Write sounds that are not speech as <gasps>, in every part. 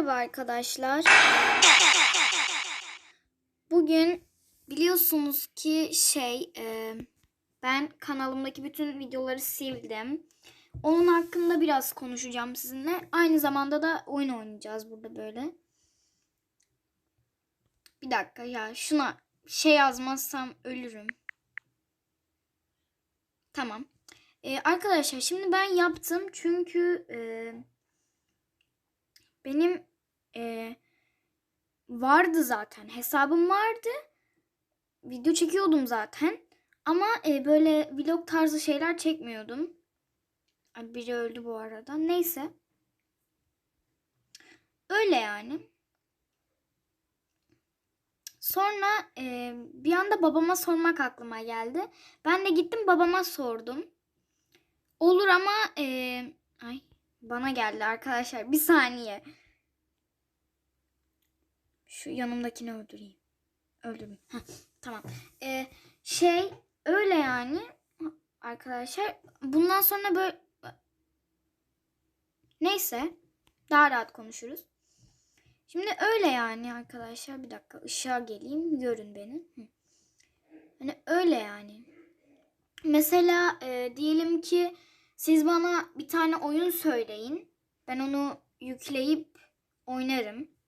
Merhaba arkadaşlar. Bugün biliyorsunuz ki şey e, ben kanalımdaki bütün videoları sildim. Onun hakkında biraz konuşacağım sizinle. Aynı zamanda da oyun oynayacağız burada böyle. Bir dakika ya şuna şey yazmazsam ölürüm. Tamam. E, arkadaşlar şimdi ben yaptım çünkü e, benim e, vardı zaten. Hesabım vardı. Video çekiyordum zaten. Ama e, böyle vlog tarzı şeyler çekmiyordum. Ay, biri öldü bu arada. Neyse. Öyle yani. Sonra e, bir anda babama sormak aklıma geldi. Ben de gittim babama sordum. Olur ama e, ay bana geldi arkadaşlar. Bir saniye. Şu yanımdakini öldüreyim. Öldüreyim. Heh, tamam. Ee, şey öyle yani arkadaşlar. Bundan sonra böyle neyse daha rahat konuşuruz. Şimdi öyle yani arkadaşlar. Bir dakika ışığa geleyim. Görün beni. Hı. Hani öyle yani. Mesela e, diyelim ki siz bana bir tane oyun söyleyin. Ben onu yükleyip oynarım.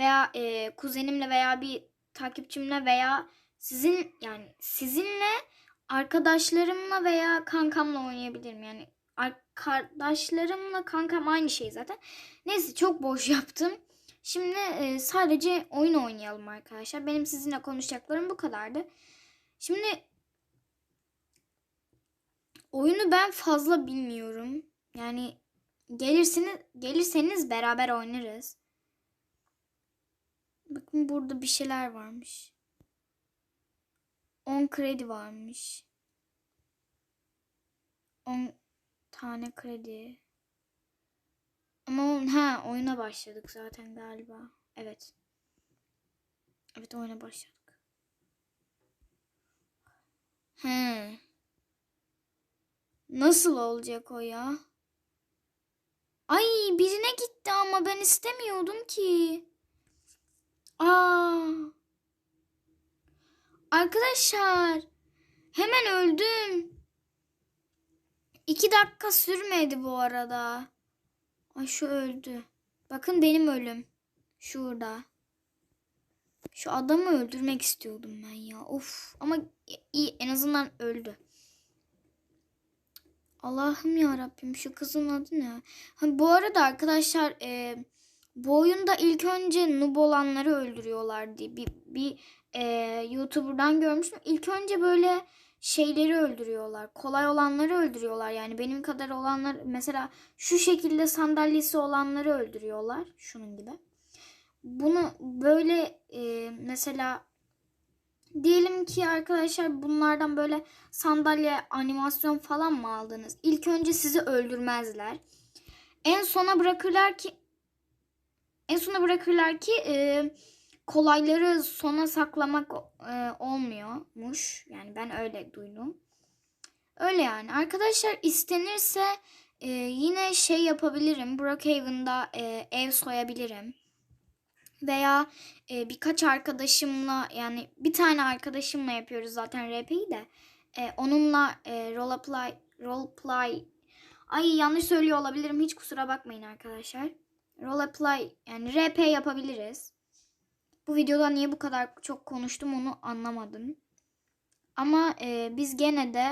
Veya e, kuzenimle veya bir takipçimle veya sizin yani sizinle arkadaşlarımla veya kankamla oynayabilirim. Yani arkadaşlarımla kankam aynı şey zaten. Neyse çok boş <laughs> yaptım. Şimdi e, sadece oyun oynayalım arkadaşlar. Benim sizinle konuşacaklarım bu kadardı. Şimdi oyunu ben fazla bilmiyorum. Yani gelirsiniz gelirseniz beraber oynarız. Bakın burada bir şeyler varmış. 10 kredi varmış. 10 tane kredi. Ama o- ha oyuna başladık zaten galiba. Evet. Evet oyuna başladık. He. Nasıl olacak o ya? Ay birine gitti ama ben istemiyordum ki. Aa. Arkadaşlar hemen öldüm. İki dakika sürmedi bu arada. Ay şu öldü. Bakın benim ölüm. Şurada. Şu adamı öldürmek istiyordum ben ya. Of ama iyi en azından öldü. Allah'ım ya Rabbim şu kızın adı ne? Ha, bu arada arkadaşlar e, bu oyunda ilk önce noob olanları öldürüyorlar diye bir, bir e, YouTuber'dan görmüştüm. İlk önce böyle şeyleri öldürüyorlar. Kolay olanları öldürüyorlar. Yani benim kadar olanlar mesela şu şekilde sandalyesi olanları öldürüyorlar. Şunun gibi. Bunu böyle e, mesela diyelim ki arkadaşlar bunlardan böyle sandalye animasyon falan mı aldınız? İlk önce sizi öldürmezler. En sona bırakırlar ki en sona bırakırlar ki e, kolayları sona saklamak e, olmuyormuş. Yani ben öyle duydum. Öyle yani. Arkadaşlar istenirse e, yine şey yapabilirim. Brookhaven'da e, ev soyabilirim. Veya e, birkaç arkadaşımla yani bir tane arkadaşımla yapıyoruz zaten RP'yi de. E, onunla e, roleplay roleplay Ay yanlış söylüyor olabilirim. Hiç kusura bakmayın arkadaşlar. Roleplay yani RP yapabiliriz. Bu videoda niye bu kadar çok konuştum onu anlamadım. Ama e, biz gene de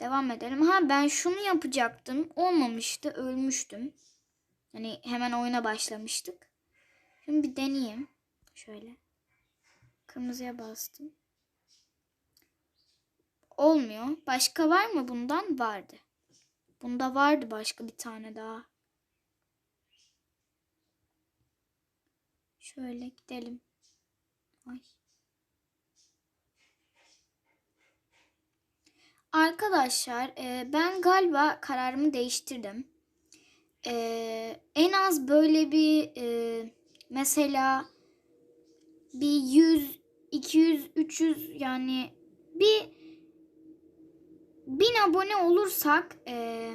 devam edelim. Ha ben şunu yapacaktım. Olmamıştı. Ölmüştüm. Hani hemen oyuna başlamıştık. Şimdi bir deneyeyim. Şöyle. Kırmızıya bastım. Olmuyor. Başka var mı bundan? Vardı. Bunda vardı başka bir tane daha. Şöyle gidelim. Ay. Arkadaşlar e, ben galiba kararımı değiştirdim. E, en az böyle bir e, mesela bir 100, 200, 300 yani bir bin abone olursak e,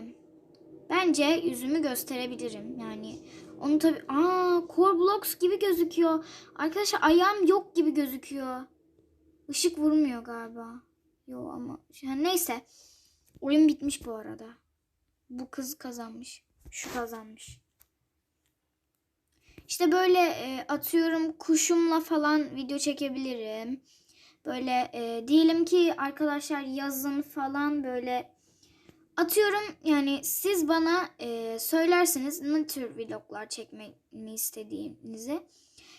bence yüzümü gösterebilirim. Yani Onu tabi aa Core Blocks gibi gözüküyor. Arkadaşlar ayağım yok gibi gözüküyor. Işık vurmuyor galiba. Yo ama yani neyse. Oyun bitmiş bu arada. Bu kız kazanmış. Şu kazanmış. İşte böyle e, atıyorum kuşumla falan video çekebilirim. Böyle e, diyelim ki arkadaşlar yazın falan böyle atıyorum yani siz bana e, söylersiniz ne tür vloglar çekmemi istediğinizi.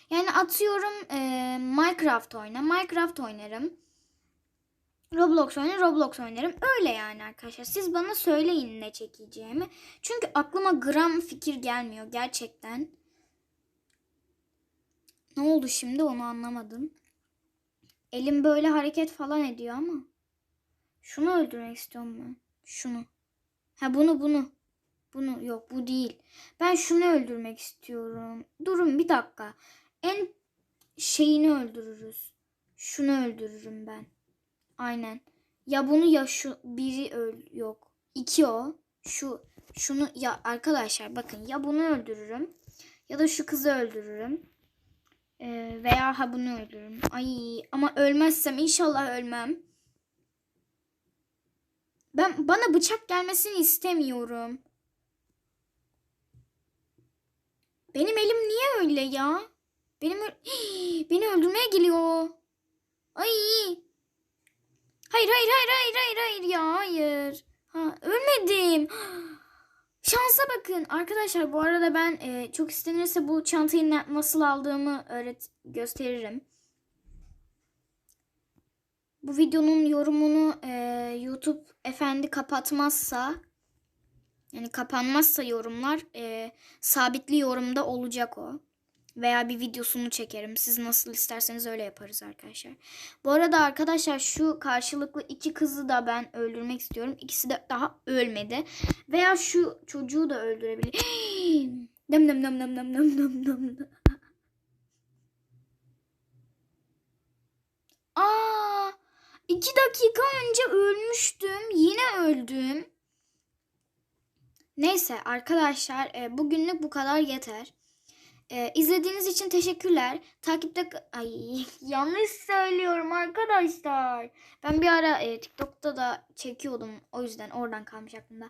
Yani atıyorum e, Minecraft oyna. Minecraft oynarım. Roblox oynar, Roblox oynarım. Öyle yani arkadaşlar. Siz bana söyleyin ne çekeceğimi. Çünkü aklıma gram fikir gelmiyor gerçekten. Ne oldu şimdi onu anlamadım. Elim böyle hareket falan ediyor ama. Şunu öldürmek istiyorum ben. Şunu. Ha bunu bunu. Bunu yok bu değil. Ben şunu öldürmek istiyorum. Durun bir dakika. En şeyini öldürürüz. Şunu öldürürüm ben. Aynen. Ya bunu ya şu biri öl yok. İki o. Şu şunu ya arkadaşlar bakın ya bunu öldürürüm ya da şu kızı öldürürüm. Ee, veya ha bunu öldürürüm. Ay ama ölmezsem inşallah ölmem. Ben bana bıçak gelmesini istemiyorum. Benim elim niye öyle ya? Benim <gasps> beni öldürmeye geliyor. Ay. Hayır hayır hayır hayır hayır hayır ya hayır. Ha ölmedim. <gasps> Şansa bakın arkadaşlar bu arada ben e, çok istenirse bu çantayı na- nasıl aldığımı öğret gösteririm. Bu videonun yorumunu e, YouTube efendi kapatmazsa yani kapanmazsa yorumlar e, sabitli yorumda olacak o. Veya bir videosunu çekerim. Siz nasıl isterseniz öyle yaparız arkadaşlar. Bu arada arkadaşlar şu karşılıklı iki kızı da ben öldürmek istiyorum. İkisi de daha ölmedi. Veya şu çocuğu da öldürebilir. <gasps> Dem dem dem dem dem dem dem dem. Aa, iki dakika önce ölmüştüm. Yine öldüm. Neyse arkadaşlar e, bugünlük bu kadar yeter. E, izlediğiniz için teşekkürler. Takipte ay <laughs> yanlış söylüyorum arkadaşlar. Ben bir ara e, TikTok'ta da çekiyordum. O yüzden oradan kalmış aklımda.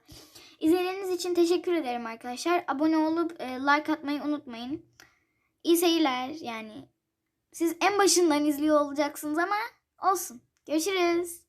İzlediğiniz için teşekkür ederim arkadaşlar. Abone olup e, like atmayı unutmayın. İyi seyirler yani. Siz en başından izliyor olacaksınız ama olsun. Görüşürüz.